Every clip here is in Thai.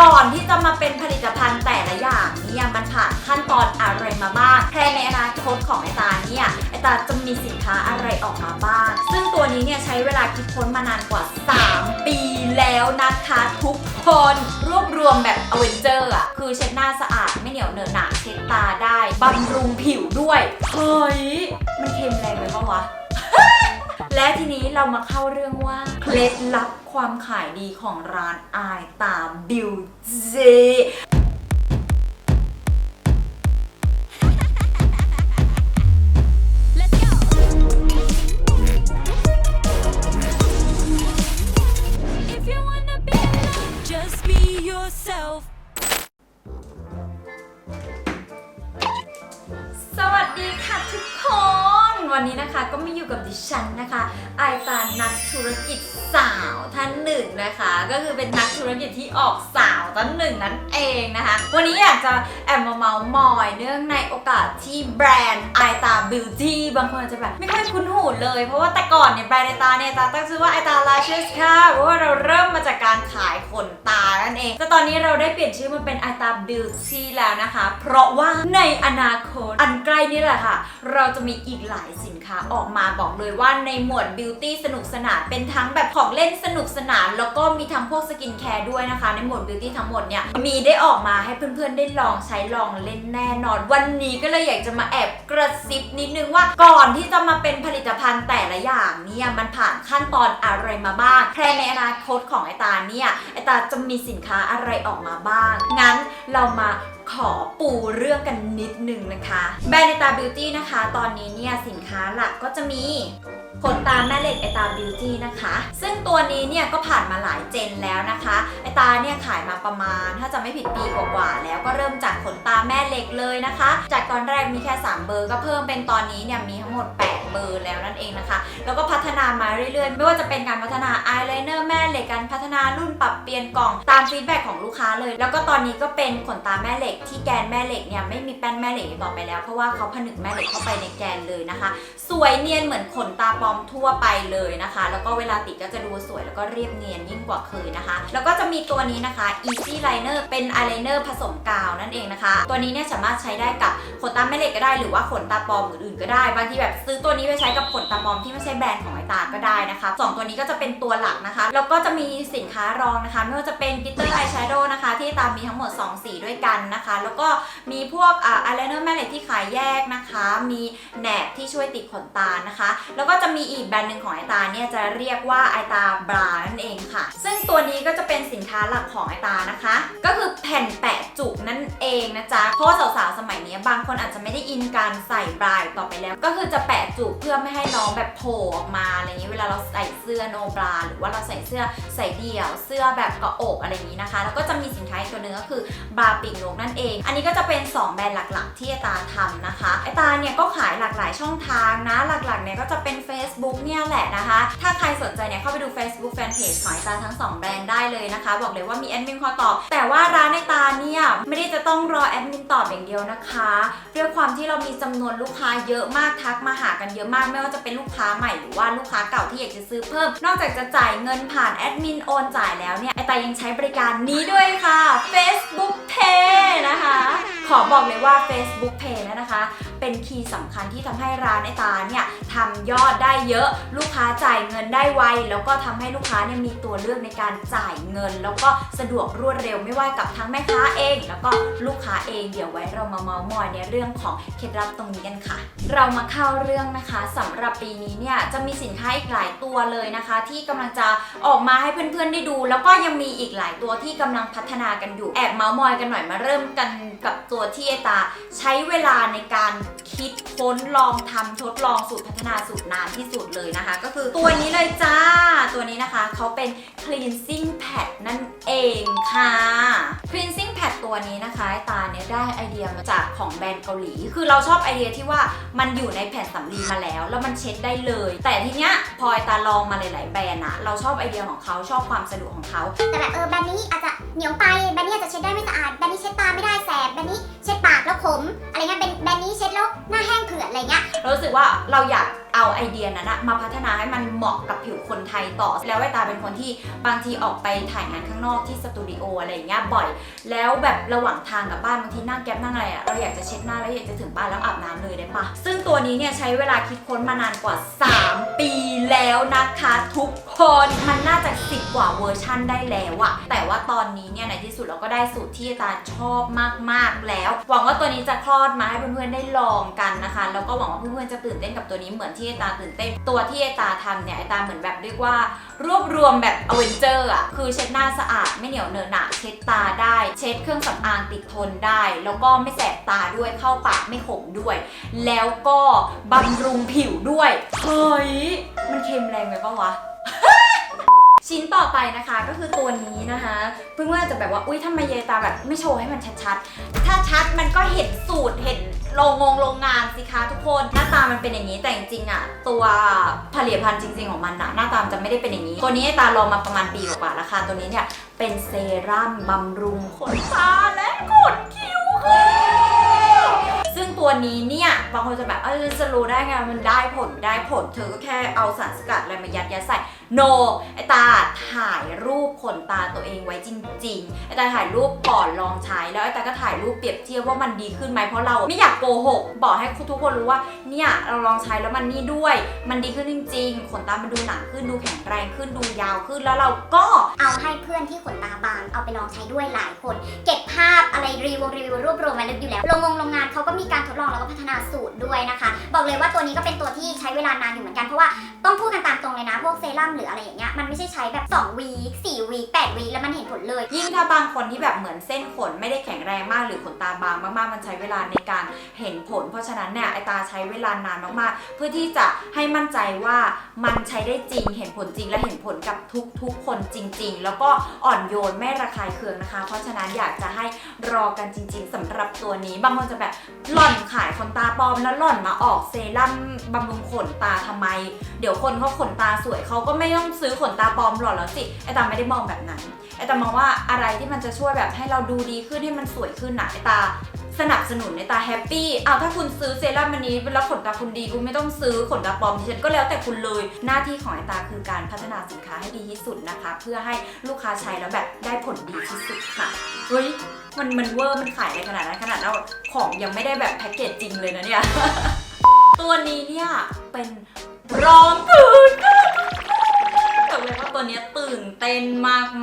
ก่อนที่จะมาเป็นผลิตภัณฑ์แต่ละอย่างเนี่ยมันผ่านขั้นตอนอะไรมาบ้างแพลนในอนาคตของไอตาเนี่ยไอตาจะมีสินค้าอะไรออกมาบ้าง ซึ่งตัวนี้เนี่ยใช้เวลาคิดค้นมานานกว่า 3 ปีแล้วนะคะทุกคนรวบรวมแบบอเวนเจอร์อะคือเช็ดหน้าสะอาดไม่เหนียวเหนอะหนะเช็ดตาได้บำรุงผิวด้วยเฮ้ยมันเค็มแรงไปปะวะ และทีนี้เรามาเข้าเรื่องว่าเคล็ดลับความขายดีของร้านอายตามบิวเจ วันนี้นะคะก็มาอยู่กับดิฉันนะคะไอตานักธุรกิจสาวท่านหนึ่งนะคะ ก็คือเป็นนักธุรกิจที่ออกสาวท่านหนึ่งนั่นเองนะคะ วันนี้อยากจะแอบมาเมาส์มอยเนื่องในโอกาสที่แบรนด์ไอตาบิวตี้บางคนอาจจะแบบไม่ค่อยคุ้นหูเลยเพราะว่าแต่ก่อนเนี่ยแบรนด์ไอตาเนี่ยตาตั้งชื่อว่าไอตาลาเชสค่ะเพราะว่าเราเริ่มมาจากการขายขนตานั่นเองแต่ตอนนี้เราได้เปลี่ยนชื่อมาเป็นไอตาบิวตี้แล้วนะคะ เพราะว่าในอนาคตอันใกล้นี้แหละค่ะ เราจะมีอีกหลายสินค้าออกมาบอกเลยว่าในหมวดบิวตี้สนุกสนานเป็นทั้งแบบของเล่นสนุกสนาน แล้วก็มีทั้งพวกสกินแคร์ด้วยนะคะ ในหมวดบิวตี้ทั้งหมดเนี่ยมีได้ออกมาให้เพื่อนๆได้ลองใช้ลองเล่นแน่นอน วันนี้ก็เลยอยากจะมาแอบกระซิบนิดนึงว่าก่อนที่จะมาเป็นผลิตภัณฑ์แต่ละอย่างเนี่ยมันผ่านขั้นตอนอะไรมาบ้างแพลนในอนาคตของไอตาเนี่ยไอตาจะมีสินค้าอะไรออกมาบ้าง งั้นเรามา ขอปูเรื่องกันนิดนึงนะคะ แบรนด์ในตาบิวตี้นะคะ ตอนนี้เนี่ยสินค้าหลักก็จะมี ขนตาแม่เหล็กไอตาบิวตี้นะคะ ซึ่งตัวนี้เนี่ยก็ผ่านมาหลายเจนแล้วนะคะ ไอตาเนี่ยขายมาประมาณ ถ้าจะไม่ผิดปีกว่าๆแล้วก็เริ่มจากขนตาแม่เหล็กเลยนะคะ จากตอนแรกมีแค่ 3 เบอร์ ก็เพิ่มเป็นตอนนี้เนี่ยมีทั้งหมด 8 เบอร์แล้วนั่นเองนะคะ แล้วก็พัฒนามาเรื่อยๆ ไม่ว่าจะเป็นการพัฒนาอายไลเนอร์แม่เหล็กการพัฒนารุ่นปรับเปลี่ยนกล่องตามฟีดแบ็กของลูกค้าเลย แล้วก็ตอนนี้ก็เป็นขนตาแม่เหล็กที่แกนแม่เหล็กเนี่ยไม่มีแป้นแม่เหล็กอีกต่อไปแล้วเพราะว่าเขาผนึกแม่เหล็กเข้าไปในแกนเลยนะคะส วยเนียนเหมือนขนตาปลอมทั่วไปเลยนะคะ แล้วก็เวลาติดก็จะดูสวยแล้วก็เรียบเนียนยิ่งกว่าเคยนะคะ แล้วก็จะมีตัวนี้นะคะ Easy Liner เป็นอายไลเนอร์ผสมกาวนั่นเองนะคะ ตัวนี้เนี่ยสามารถใช้ได้กับขนตาแม่เหล็กก็ได้หรือว่าขนตาปลอมอื่นๆก็ได้ บางทีแบบซื้อตัวนี้ไปใช้กับขนตาปลอมที่ไม่ใช่แบรนด์ของไอตาก็ได้นะคะสองตัวนี้ก็จะเป็นตัวหลักนะคะ แล้วก็จะมีสินค้ารองนะคะ ไม่ว่าจะเป็นกิตเตอร์อายแชโดว์นะคะ ที่ตามมีทั้งหมด 2 สีด้วยกันนะคะ แล้วก็มีพวกอ่าอายไลเนอร์แม่เหล็กที่ขายแยกนะคะ มีแหนบที่ช่วยติดขนตานะคะ แล้วก็จะมีอีกแบรนด์หนึ่งของไอตาเนี่ยจะเรียกว่าไอตาบรานั่นเองค่ะ ซึ่งตัวนี้ก็จะเป็นสินค้าหลักของไอตานะคะ ก็คือแผ่นแปะจุกนั่นเองนะจ๊ะ เพราะว่าสาวๆสมัยนี้บางคนอาจจะไม่ได้อินการใส่บรายต่อไปแล้ว ก็คือจะแปะจุกเพื่อไม่ให้น้องแบบโผล่ออกมาอะไรอย่างนี้เวลาเราใส่เสื้อโนบราหรือว่าเราใส่เสื้อใส่เดี่ยว เสื้อแบบเกาะอกอะไรอย่างนี้นะคะ แล้วก็จะมีสินค้าอีกตัวหนึ่งก็คือบาปีกนกนั่นเอง อันนี้ก็จะเป็น 2 แบรนด์หลักๆ ที่ไอตาทำนะคะไอตาเนี่ยก็ขายหลากหลายช่องทางนะ หลักๆเนี่ยก็จะเป็น Facebook เนี่ยแหละนะคะ ถ้าใครสนใจเนี่ยเข้าไปดู Facebook Fanpage ของไอตาทั้ง 2 แบรนด์ได้เลยนะคะ บอกเลยว่ามีแอดมินคอยตอบ แต่ว่าร้านไอตาเนี่ยไม่ได้จะต้องรอแอดมินตอบอย่างเดียวนะคะด้วยความที่เรามีจำนวนลูกค้าเยอะมากทักมาหากันเยอะมากไม่ว่าจะเป็นลูกค้าใหม่หรือว่าลูกค้าเก่าที่อยากจะซื้อเพิ่ม นอกจากจะจ่ายเงินผ่านแอดมินโอนจ่ายแล้วเนี่ยไอตายังใช้บริการนี้ด้วยค่ะ Facebook Pay นะคะ ขอบอกเลยว่า Facebook Pay นยนะคะ เป็นคีย์สำคัญที่ทำให้ร้านไอตาเนี่ยทำยอดได้เยอะ ลูกค้าจ่ายเงินได้ไว แล้วก็ทำให้ลูกค้าเนี่ยมีตัวเลือกในการจ่ายเงิน แล้วก็สะดวกรวดเร็วไม่ว่ากับทั้งแม่ค้าเอง แล้วก็ลูกค้าเองเดี๋ยวไว้เรามาเมาส์มอยในเรื่องของเคล็ดลับตรงนี้กันค่ะ เรามาเข้าเรื่องนะคะสำหรับปีนี้เนี่ยจะมีสินค้าอีกหลายตัวเลยนะคะ ที่กำลังจะออกมาให้เพื่อนๆได้ดู แล้วก็ยังมีอีกหลายตัวที่กำลังพัฒนากันอยู่แอบเมาส์มอยกันหน่อยมาเริ่มกันกับตัวที่ไอตา ใช้เวลาในการคิดค้นลองทำทดลองสูตรพัฒนาสูตรนานที่สุดเลยนะคะ ก็คือตัวนี้เลยจ้า ตัวนี้นะคะเขาเป็น cleansing pad นั่นเองค่ะ cleansing pad ตัวนี้นะคะตาเนี่ยได้ไอเดียมาจากของแบรนด์เกาหลี คือเราชอบไอเดียที่ว่ามันอยู่ในแผ่นสำลีมาแล้ว แล้วมันเช็ดได้เลย แต่ทีเนี้ยพอไอตาลองมาหลาย ๆ แบรนด์อะเราชอบไอเดียของเขาชอบความสะดวกของเขาแต่แบบเออแบรนด์นี้อาจจะเหนียวไปแบรนด์นี้อาจจะเช็ดได้ไม่สะอาดแบรนด์นี้เช็ดตาไม่ได้แสบแบรนด์นี้เช็ดปากแล้วขมอะไรเงี้ยเป็นแบรนด์นี้เช็ดแล้วหน้าแห้งเผือดอะไรเงี้ยเรารู้สึกว่าเราอยากเอาไอเดียนั้นอะมาพัฒนาให้มันเหมาะกับผิวคนไทยต่อ แล้วไอตาเป็นคนที่บางทีออกไปถ่ายงานข้างนอกที่สตูดิโออะไรอย่างเงี้ยบ่อย แล้วแบบระหว่างทางกลับบ้านบางทีนั่งแก๊บนั่งอะไรอะเราอยากจะเช็ดหน้าแล้วอยากจะถึงบ้านแล้วอาบน้ำเลยได้ปะซึ่งตัวนี้เนี่ยใช้เวลาคิดค้นมานานกว่า 3 ปีแล้วนะคะทุกคนมันน่าจะสิบกว่าเวอร์ชั่นได้แล้วอะแต่ว่าตอนนี้เนี่ยในที่สุดเราก็ได้สูตรที่ตาชอบมากๆแล้ว หวังว่าตัวนี้จะคลอดมาให้เพื่อนๆได้ลองกันนะคะแล้วก็หวังว่าเพื่อนๆจะตื่นเต้นกับตัวนี้เหมือนที่ไอตาตื่นเต้น ตัวที่ไอตาทำเนี่ยไอตาเหมือนแบบเรียกว่ารวบรวมแบบอเวนเจอร์อะคือเช็ดหน้าสะอาดไม่เหนียวเนอะหนะเช็ดตาได้ เช็ดเครื่องสำอางติดทนได้ แล้วก็ไม่แสบตาด้วยเข้าปากไม่ขมด้วย แล้วก็บำรุงผิวด้วยเฮ้ยมันเค็มแรงไปปะวะ ชิ้นต่อไปนะคะก็คือตัวนี้นะคะ เพื่อนๆจะแบบว่าอุ้ยทำไมเยตาแบบไม่โชว์ให้มันชัดๆ ถ้าชัดมันก็เห็นสูตรเห็นโรงงงโรงงานสิคะทุกคนหน้าตามันเป็นอย่างนี้แต่จริงๆอะตัวผลิตภัณฑ์จริง ๆของมันนะหน้าตามันจะไม่ได้เป็นอย่างนี้ ตัวนี้ไอ้ตาลองมาประมาณปีกว่าๆแล้วค่ะตัวนี้เนี่ยเป็นเซรั่มบำรุงขนตาและขนคิ้วค่ะซึ่งตัวนี้เนี่ยบางคนจะแบบเออจะรู้ได้ไงมันได้ผลได้ผลเธอก็แค่เอาสารสกัดอะไรมายัดยัดใส่ โนไอตาถ่ายรูปขนตาตัวเองไว้จริงๆไอตาถ่ายรูปก่อนลองใช้แล้วไอตาก็ถ่ายรูปเปรียบเทียบว่ามันดีขึ้นไหมเพราะเราไม่อยากโกหกบอกให้ทุกคนรู้ว่าเนี่ยเราลองใช้แล้วมันนี่ด้วย มันดีขึ้นจริง ๆ ขนตามันดูหนาขึ้นดูแข็งแรงขึ้นดูยาวขึ้นแล้วเราก็เอาให้เพื่อนที่ขนตาบางเอาไปลองใช้ด้วยหลายคน เก็บภาพอะไรรีวิวรีวิวรวบรวมมาลึกอยู่แล้วโรงงโรงงานเขาก็มีการทดลองแล้วก็พัฒนาสูตรด้วยนะคะ บอกเลยว่าตัวนี้ก็เป็นตัวที่ใช้เวลานานอยู่เหมือนกันเพราะว่าต้องพูดกันตามตรงเลยนะพวกเซรั่มรืออะไรอย่างเงี้ยมันไม่ใช่ใช้แบบ2วีค4วีค8วีคแล้วมันเห็นผลเลย ยิ่งถ้าบางคนที่แบบเหมือนเส้นขนไม่ได้แข็งแรงมากหรือขนตาบางมากๆ มันใช้เวลาในการเห็นผล เพราะฉะนั้นเนี่ยไอตาใช้เวลานานมากๆ เพื่อที่จะให้มั่นใจว่ามันใช้ได้จริงเห็นผลจริงและเห็นผลกับทุกๆ คนจริง ๆ แล้วก็อ่อนโยนไม่ระคายเคืองนะคะ เพราะฉะนั้นอยากจะให้รอกันจริง ๆสำหรับตัวนี้ บางคนจะแบบหล่อนขายขนตาปลอมแล้วหล่อนมาออกเซรั่มบำรุงขนตาทำไม เดี๋ยวคนเขาขนตาสวยเขาก็ไม่ต้องซื้อขนตาปลอมหรอกแล้วสิไอตาไม่ได้มองแบบนั้นไอตามองว่าอะไรที่มันจะช่วยแบบให้เราดูดีขึ้นให้มันสวยขึ้นนะไอตาสนับสนุนไอตาแฮปปี้เอาถ้าคุณซื้อเซรั่มอันนี้แล้วขนตาคุณดีคุณไม่ต้องซื้อขนตาปลอมดิฉันก็แล้วแต่คุณเลย หน้าที่ของไอตาคือการพัฒนาสินค้าให้ดีที่สุดนะคะ เพื่อให้ลูกค้าใช้แล้วแบบได้ผลดีที่สุดค่ะเฮ้ยมันมันเวอร์มันขายอะไรขนาดนั้นขนาดเราของยังไม่ได้แบบแพ็กเกจจริงเลยนะเนี่ยตัวนี้เนี่ยเป็นรองพื้นค่ะ ตัวนี้ตื่นเต้น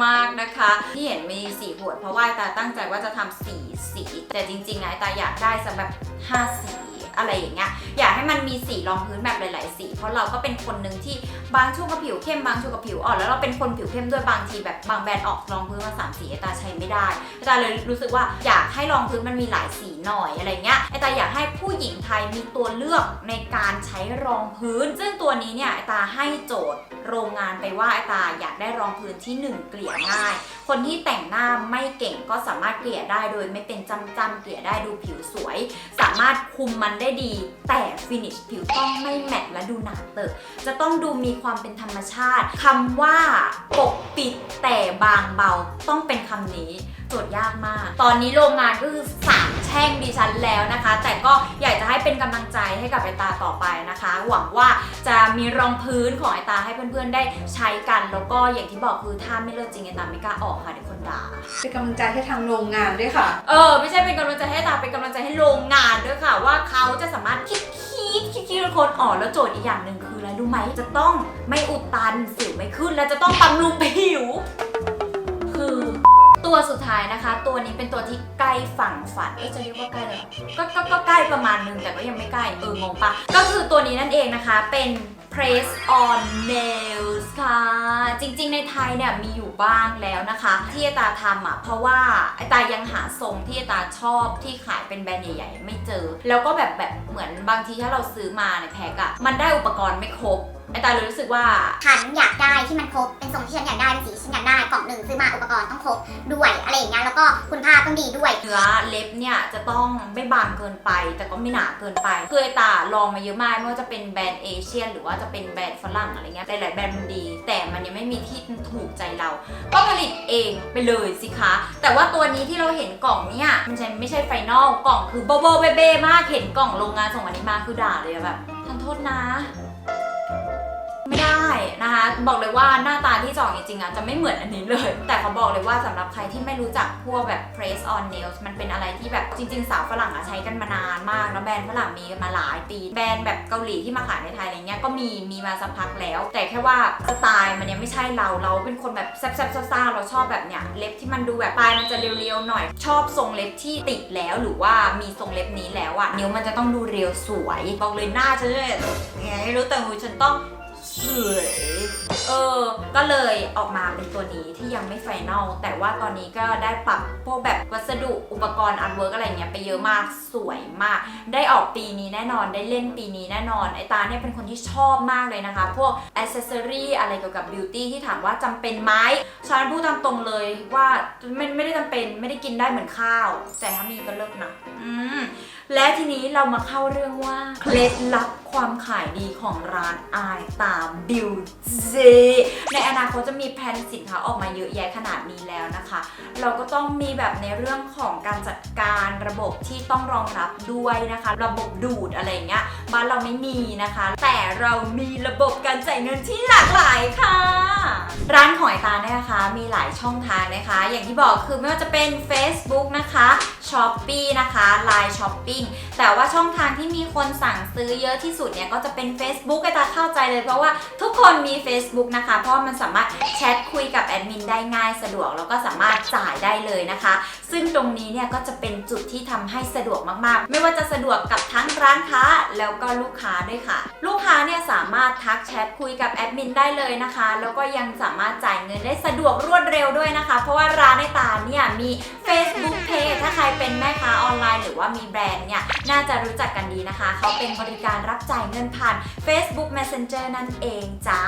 มากๆนะคะ ที่เห็นมีสีขวดเพราะว่าตาตั้งใจว่าจะทำสีสี แต่จริงๆไอ้ตาอยากได้สักแบบ5 สี อะไรอย่างเงี้ยอยากให้มันมีสีรองพื้นแบบหลาย ๆ สี เพราะเราก็เป็นคนหนึ่งที่บางช่วงกับผิวเข้มบางช่วงกับผิวอ่อนแล้วเราเป็นคนผิวเข้มด้วยบางทีแบบบางแบรนด์ออกรองพื้นมาสามสีไอตาใช้ไม่ได้ไอตาเลยรู้สึกว่าอยากให้รองพื้นมันมีหลายสีหน่อยอะไรเงี้ยไอตาอยากให้ผู้หญิงไทยมีตัวเลือกในการใช้รองพื้น ซึ่งตัวนี้เนี่ยไอตาให้โจทย์โรงงานไปว่าไอตาอยากได้รองพื้นที่หนึ่งเกลี่ยง่าย คนที่แต่งหน้าไม่เก่งก็สามารถเกลี่ยได้โดยไม่เป็นจำจำเกลี่ยได้ดูผิวสวย สามารถคุมมันได้ดี แต่ฟินิชผิวต้องไม่แมตต์และดูหนาเติบจะต้องดูมีความเป็นธรรมชาติคำว่าปกปิดแต่บางเบาต้องเป็นคำนี้โจทย์ยากมาก ตอนนี้โรงงานก็คือสาม แช่งดิฉันแล้วนะคะ แต่ก็อยากจะให้เป็นกำลังใจให้กับไอตาต่อไปนะคะ หวังว่าจะมีรองพื้นของไอตาให้เพื่อนๆได้ใช้กัน แล้วก็อย่างที่บอกคือถ้าไม่เลิศจริงไอตาไม่กล้าออกค่ะเดี๋ยวคนด่าเป็นกำลังใจให้ทางโรงงานด้วยค่ะ เออ ไม่ใช่เป็นกำลังใจให้ตาเป็นกำลังใจให้โรงงานด้วยค่ะ ว่าเขาจะสามารถคิดคิดคิดคิดคนออกแล้วโจทย์อีกอย่างหนึ่งคืออะไรรู้ไหมจะต้องไม่อุดตันสิวไม่ขึ้น และจะต้องบำรุงผิวคือ ตัวสุดท้ายนะคะ ตัวนี้เป็นตัวที่ใกล้ฝั่งฝันเอ๊ะจะเรียกว่าใกล้เลยหรอก็ก็ก็ใกล้ประมาณนึงแต่ก็ยังไม่ใกล้เอองงปะก็คือตัวนี้นั่นเองนะคะเป็น Press on Nails ค่ะ จริงๆ ในไทยเนี่ยมีอยู่บ้างแล้วนะคะ ที่ตาทำอะเพราะว่าไอตายังหาทรงที่ตาชอบที่ขายเป็นแบรนด์ใหญ่ๆ ไม่เจอ แล้วก็แบบแบบเหมือนบางทีถ้าเราซื้อมาในแพ็กอะมันได้อุปกรณ์ไม่ครบ ไอตาเลยรู้สึกว่า ฉันอยากได้ที่มันครบ เป็นทรงที่ฉันอยากได้เป็นสีที่ฉันอยากได้กล่องหนึ่งซื้อมาอุปกรณ์ต้องครบด้วยอะไรอย่างเงี้ยแล้วก็คุณภาพต้องดีด้วย เนื้อเล็บเนี่ยจะต้องไม่บางเกินไป แต่ก็ไม่หนาเกินไปคือไอตาลองมาเยอะมากไม่ว่าจะเป็นแบรนด์เอเชียนหรือว่าจะเป็นแบรนด์ฝรั่งอะไรเงี้ยหลายๆแบรนด์มันดี แต่มันยังไม่มีที่ถูกใจเรา ก็ผลิตเองไปเลยสิคะ แต่ว่าตัวนี้ที่เราเห็นกล่องเนี่ยมันใช่ไม่ใช่ไฟนอลกล่องคือโบโบเบเบ้มากเห็นกล่องโรงงานส่งวันนี้มาคือด่าเลยอะแบบทันโทษนะ นะคะ บอกเลยว่าหน้าตาที่จองจริงๆอะจะไม่เหมือนอันนี้เลย แต่เขาบอกเลยว่าสำหรับใครที่ไม่รู้จักพวกแบบ press on nails มันเป็นอะไรที่แบบจริง ๆ สาวฝรั่งอะใช้กันมานานมากแล้วแบรนด์ฝรั่งมีมาหลายปี แบรนด์แบบเกาหลีที่มาขายในไทยอะไรเงี้ยก็มีมีมาสักพักแล้ว แต่แค่ว่าสไตล์มันยังไม่ใช่เราเราเป็นคนแบบแซ่บๆซ่าๆเราชอบแบบเนี้ยเล็บที่มันดูแบบปลายมันจะเรียวๆหน่อย ชอบทรงเล็บที่ติดแล้วหรือว่ามีทรงเล็บนี้แล้วอะนิ้วมันจะต้องดูเรียวสวย บอกเลยหน้าฉันเนี่ยไงรู้แต่หูฉันต้อง เออ ก็เลยออกมาเป็นตัวนี้ที่ยังไม่ไฟแนลแต่ว่าตอนนี้ก็ได้ปรับพวกแบบวัสดุอุปกรณ์อาร์ตเวิร์กอะไรเงี้ยไปเยอะมากสวยมาก ได้ออกปีนี้แน่นอนได้เล่นปีนี้แน่นอน ไอตาเนี่ยเป็นคนที่ชอบมากเลยนะคะ พวกอ c เซสซอรี่อะไรเกี่ยวกับบิวตี้ที่ถามว่าจำเป็นไหมฉันพูดตามตรงเลยว่าไม่ไม่ได้จำเป็นไม่ได้กินได้เหมือนข้าว แต่ถ้ามีก็เลิกนะอืมและทีนี้เรามาเข้าเรื่องว่าเคล็ดลับ ความขายดีของร้านอายตามบิวตี้ในอนาคตจะมีแพลนสินค้าออกมาเยอะแยะขนาดนี้แล้วนะคะ เราก็ต้องมีแบบในเรื่องของการจัดการระบบที่ต้องรองรับด้วยนะคะ ระบบดูดอะไรเงี้ยบ้านเราไม่มีนะคะ แต่เรามีระบบการจ่ายเงินที่หลากหลายค่ะ ร้านของไอตาเนี่ยนะคะ มีหลายช่องทางนะคะ อย่างที่บอกคือไม่ว่าจะเป็น Facebook นะคะ s h o p e e นะคะ Line Shopping แต่ว่าช่องทางที่มีคนสั่งซื้อเยอะที่สุดเนี่ยก็จะเป็น Facebook ไอตาเข้าใจเลยเพราะว่าทุกคนมี Facebook นะคะ เพราะมันสามารถแชทคุยกับแอดมินได้ง่ายสะดวก แล้วก็สามารถจ่ายได้เลยนะคะ ซึ่งตรงนี้เนี่ยก็จะเป็นจุดที่ทำให้สะดวกมากๆ ไม่ว่าจะสะดวกกับทั้งร้านค้าแล้วก็ลูกค้าด้วยค่ะ ลูกค้าเนี่ยสามารถทักแชทคุยกับแอดมินได้เลยนะคะ แล้วก็ยังสามารถจ่ายเงินได้สะดวกรวดเร็วด้วยนะคะ เพราะว่าร้านในตาเนี่ยมี Facebook Pay ถ้าใครเป็นแม่ค้าออนไลน์หรือว่ามีแบรนด์เนี่ย น่าจะรู้จักกันดีนะคะ เขาเป็นบริการรับจ่ายเงินผ่าน Facebook Messenger นั่นเองจ้า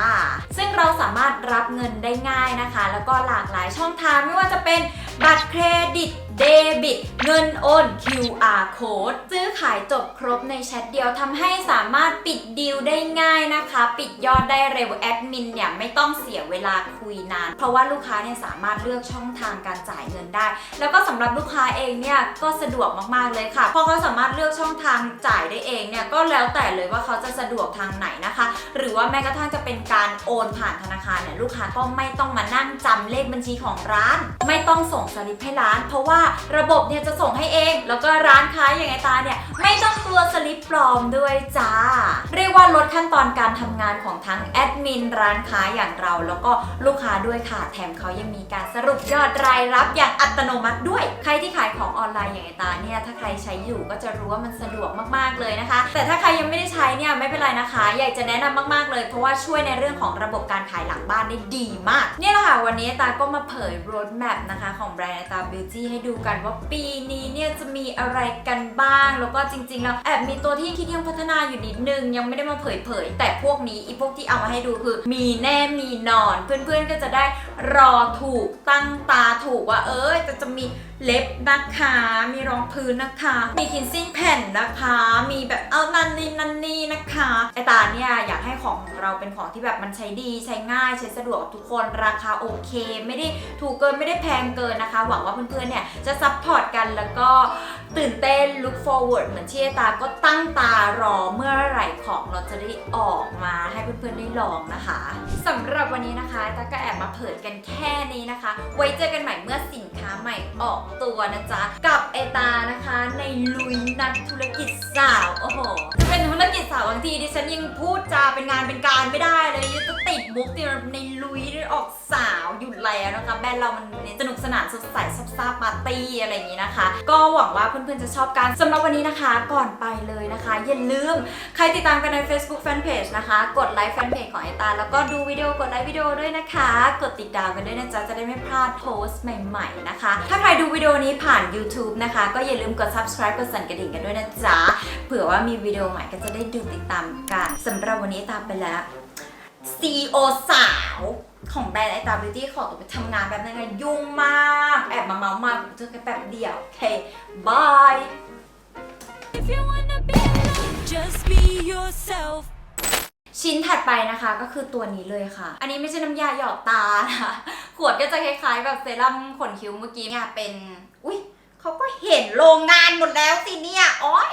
ซึ่งเราสามารถรับเงินได้ง่ายนะคะ แล้วก็หลากหลายช่องทางไม่ว่าจะเป็นบัตรเครดิต เดบิต เงินโอน QR code ซื้อขายจบครบในแชทเดียวทำให้สามารถปิดดีลได้ง่ายนะคะ ปิดยอดได้เร็วแอดมินเนี่ยไม่ต้องเสียเวลาคุยนาน เพราะว่าลูกค้าเนี่ยสามารถเลือกช่องทางการจ่ายเงินได้ แล้วก็สำหรับลูกค้าเองเนี่ยก็สะดวกมากๆเลยค่ะ เพราะเขาสามารถเลือกช่องทางจ่ายได้เองเนี่ยก็แล้วแต่เลยว่าเขาจะสะดวกทางไหนนะคะ หรือว่าแม้กระทั่งจะเป็นการโอนผ่านธนาคารเนี่ยลูกค้าก็ไม่ต้องมานั่งจำเลขบัญชีของร้าน ไม่ต้องส่งสลิปให้ร้าน เพราะว่าระบบเนี่ยจะส่งให้เอง แล้วก็ร้านค้าอย่างไอตาเนี่ย ไม่ต้องกลัวสลิปปลอมด้วยจ้า เรียกว่าลดขั้นตอนการทำงานของทั้งแอดมินร้านค้าอย่างเรา แล้วก็ลูกค้าด้วยค่ะ แถมเขายังมีการสรุปยอดรายรับอย่างอัตโนมัติด้วย ใครที่ขายของออนไลน์อย่างไอตาเนี่ยถ้าใครใช้อยู่ก็จะรู้ว่ามันสะดวกมากๆเลยนะคะ แต่ถ้าใครยังไม่ได้ใช้เนี่ยไม่เป็นไรนะคะ อยากจะแนะนำมากๆเลย เพราะว่าช่วยในเรื่องของระบบการขายหลังบ้านได้ดีมาก เนี่ยแหละค่ะวันนี้ตาก็มาเผย road map นะคะของแบรนด์ตา beauty ให้ดูกันว่าปีนี้เนี่ยจะมีอะไรกันบ้างแล้วก็จริงริงๆแล้วแอบมีตัวที่คิดยังพัฒนาอยู่นิดนึง ยังไม่ได้มาเผยเผยๆแต่พวกนี้อีพวกที่เอามาให้ดูคือ มีแน่มีนอน เพื่อนๆก็จะได้รอถูกตั้งตาถูกว่าเออจะจะมีเล็บนะคะ มีรองพื้นนะคะ มีคินซิ่งแผ่นนะคะ มีแบบเอานันนี่นันนี่นะคะไอตาเนี่ยอยากให้ของของเราเป็นของที่แบบมันใช้ดีใช้ง่ายใช้สะดวกทุกคนราคาโอเค ไม่ได้ถูกเกินไม่ได้แพงเกินนะคะ หวังว่าเพื่อนๆเนี่ยจะซัพพอร์ตกันแล้วก็ ตื่นเต้น look forward เหมือนที่ไอตาก็ตั้งตารอเมื่อไหร่ของเราจะได้ออกมาให้เพื่อนๆได้ลองนะคะสำหรับวันนี้นะคะตาก็แอบมาเผยกันแค่นี้นะคะ ไว้เจอกันใหม่เมื่อสินค้าใหม่ออกตัวนะจ๊ะ กับไอตานะคะ ในลุยนักธุรกิจสาว โอ้โห จะเป็นธุรกิจสาวบางทีดิฉันยังพูดจาเป็นงานเป็นการไม่ได้เลยยัง จะติดมุกที่ในลุยออกสาวอยู่แล้วนะคะแบรนด์เรามันเน้นสนุกสนานสดใสซับซ่าปาร์ตี้อะไรอย่างนี้นะคะ ก็หวังว่าเพื่อนๆจะชอบกันสำหรับวันนี้นะคะ ก่อนไปเลยนะคะอย่าลืมใครติดตามกันใน Facebook Fanpage นะคะ กดไลค์แฟนเพจของไอตาแล้วก็ดูวิดีโอกดไลค์วิดีโอด้วยนะคะ กดติดตามกันด้วยนะจ๊ะจะได้ไม่พลาดโพสต์ใหม่ ๆนะคะ ถ้าใครดูวิดีโอนี้ผ่าน YouTube นะคะ ก็อย่าลืมกด subscribe กดสั่นกระดิ่งกันด้วยนะจ๊ะเผื่อว่ามีวิดีโอใหม่ก็จะได้ดูติดตามกันสำหรับวันนี้ตามไปแล้ว CEO สาวของแบรนด์ไอตาบิวตี้ขอตัวไปทำงานแบบนึงนะยุ่งมาก แอบมาเมาส์มาเจอกันแป๊บเดียว โอเค บาย If you wanna be alone, just be yourself. ชิ้นถัดไปนะคะก็คือตัวนี้เลยค่ะ อันนี้ไม่ใช่น้ำยาหยอดตานะคะขวดก็จะคล้ายๆ แบบเซรั่มขนคิ้วเมื่อกี้เนี่ยเป็น อุ้ยเขาก็เห็นโรงงานหมดแล้วสิเนี่ยโอ้ย